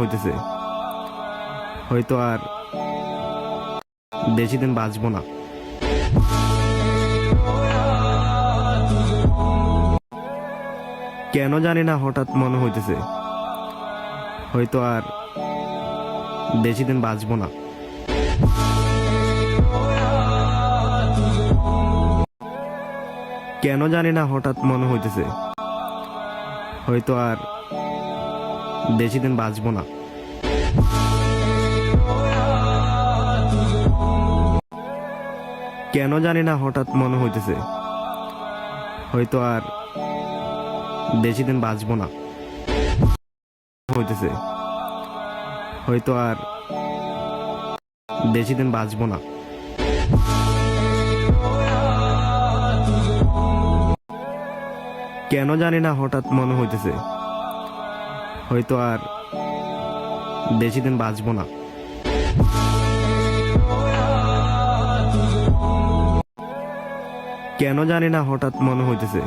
হইতেছে। হয়তো আর বেশি দিন বাঁচবো না। কেন জানি না হঠাৎ মনে হইতেছে। হয়তো আর বেশি দিন বাঁচবো না। কেন জানি না হঠাৎ মনে হইতেছে। হয়তো আর বেশি দিন বাঁচবো না। কেন জানি না হঠাৎ মনে হইতেছে। হয়তো আর বেশি দিন বাঁচবো না। হইতেছে। হয়তো আর বেশি দিন বাঁচবো না। কেন জানি না হঠাৎ মনে হইতেছে। হয়তো আর বেশি দিন বাঁচবো না। কেন জানি না হঠাৎ মনে হইতেছে।